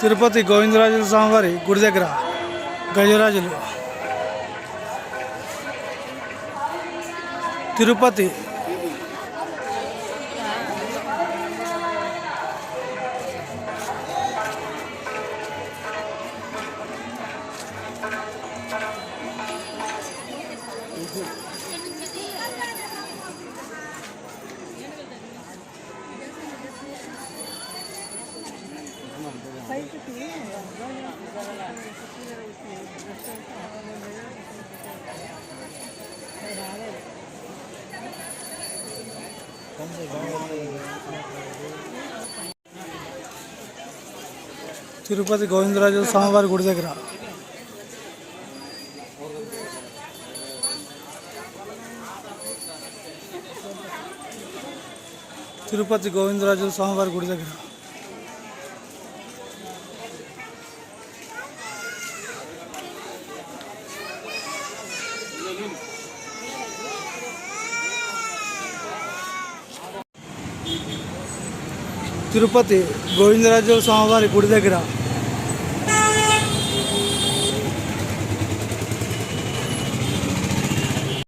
తిరుపతి గోవిందరాజుల స్వామివారి గుడి దగ్గర గజరాజులు. తిరుపతి. తిరుపతి గోవిందరాజు స్వామివారి గుడి దగ్గర. తిరుపతి గోవిందరాజు స్వామివారి గుడి దగ్గర. తిరుపతి గోవిందరాజు స్వామివారి గుడి దగ్గర